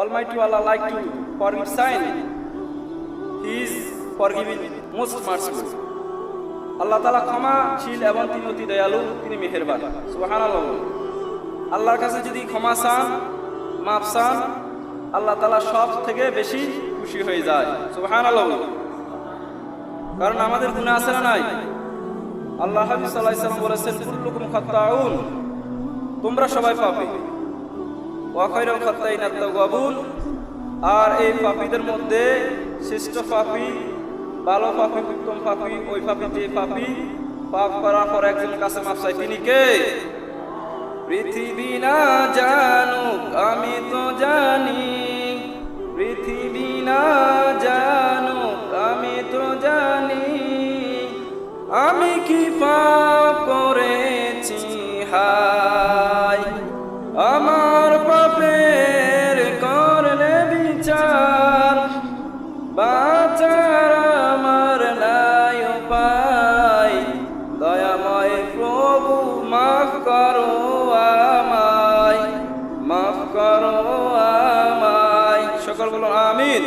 Almighty Allah like to forgive sin. He is forgiving most merciful. আল্লাহ তালা ক্ষমাশীল এবং তিনি অতি দয়ালু, তিনি মেহেরবান। আল্লাহ আল্লাহর কাছে যদি ক্ষমা চান মাপ চান, আল্লাহ তালা সব থেকে বেশি খুশি হয়ে যায়। আল্লাহ কারণ আমাদের গুণা আছে না নাই? আল্লাহ হাবিব সাল্লাহ বলেছেন, কুল্লুকুম খাত্তাউন, তোমরা সবাই পাবে আর এই পাপীদের মধ্যে শ্রেষ্ঠ পাপী ভালো পাপী উত্তম পাপী ওই পাপী যে পাপী পাপ করার পর একজন কাছে মাপ চাই তিনি কে? পৃথিবী না জানুক, আমি তো জানি। পৃথিবী না জানুক, আমি তো জানি। আমি কি পাপ করো আমায়। সকল বলো আমিন।